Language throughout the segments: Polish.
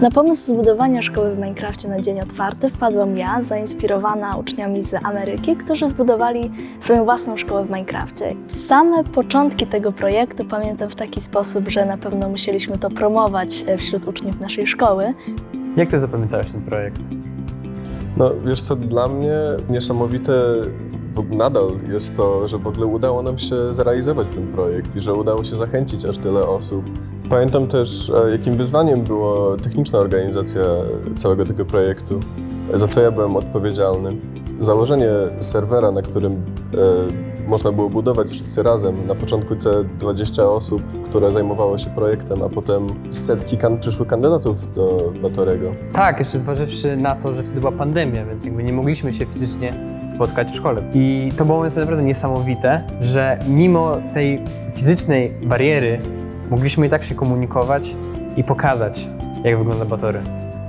Na pomysł zbudowania szkoły w Minecrafcie na dzień otwarty wpadłam ja, zainspirowana uczniami z Ameryki, którzy zbudowali swoją własną szkołę w Minecrafcie. Same początki tego projektu pamiętam w taki sposób, że na pewno musieliśmy to promować e, wśród uczniów naszej szkoły. Jak ty zapamiętałeś ten projekt? No wiesz co, dla mnie niesamowite nadal jest to, że w ogóle udało nam się zrealizować ten projekt i że udało się zachęcić aż tyle osób. Pamiętam też, e, jakim wyzwaniem była techniczna organizacja całego tego projektu, za co ja byłem odpowiedzialny. Założenie serwera, na którym e, można było budować wszyscy razem. Na początku te 20 osób, które zajmowało się projektem, a potem setki kan- przyszłych kandydatów do Batorego. Tak, jeszcze zważywszy na to, że wtedy była pandemia, więc jakby nie mogliśmy się fizycznie spotkać w szkole. I to było naprawdę niesamowite, że mimo tej fizycznej bariery mogliśmy i tak się komunikować i pokazać, jak wygląda Batory.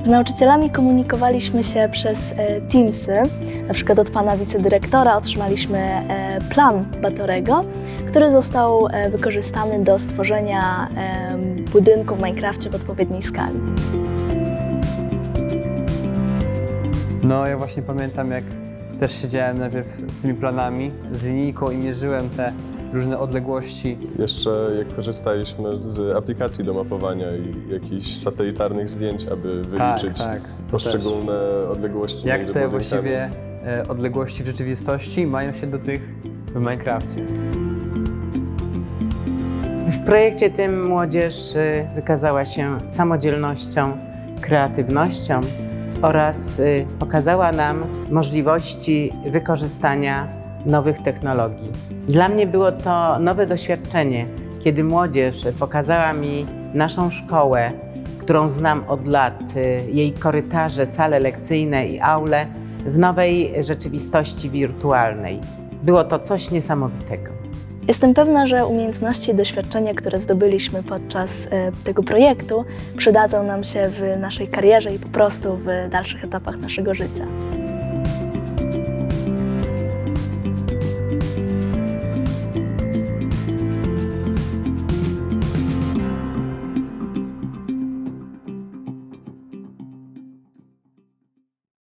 Z nauczycielami komunikowaliśmy się przez e, Teamsy. Na przykład od pana wicedyrektora otrzymaliśmy e, plan Batorego, który został e, wykorzystany do stworzenia budynku w Minecrafcie w odpowiedniej skali. No ja właśnie pamiętam, jak też siedziałem najpierw z tymi planami, z linijką i mierzyłem te różne odległości. Jeszcze jak korzystaliśmy z aplikacji do mapowania i jakichś satelitarnych zdjęć, aby wyliczyć tak, tak. poszczególne odległości też. Jak między te budynkami. właściwie e, odległości w rzeczywistości mają się do tych w Minecrafcie. W projekcie tym młodzież y, wykazała się samodzielnością, kreatywnością oraz y, pokazała nam możliwości wykorzystania nowych technologii. Dla mnie było to nowe doświadczenie, kiedy młodzież pokazała mi naszą szkołę, którą znam od lat, jej korytarze, sale lekcyjne i aule w nowej rzeczywistości wirtualnej. Było to coś niesamowitego. Jestem pewna, że umiejętności i doświadczenia, które zdobyliśmy podczas e, tego projektu, przydadzą nam się w naszej karierze i po prostu w dalszych etapach naszego życia.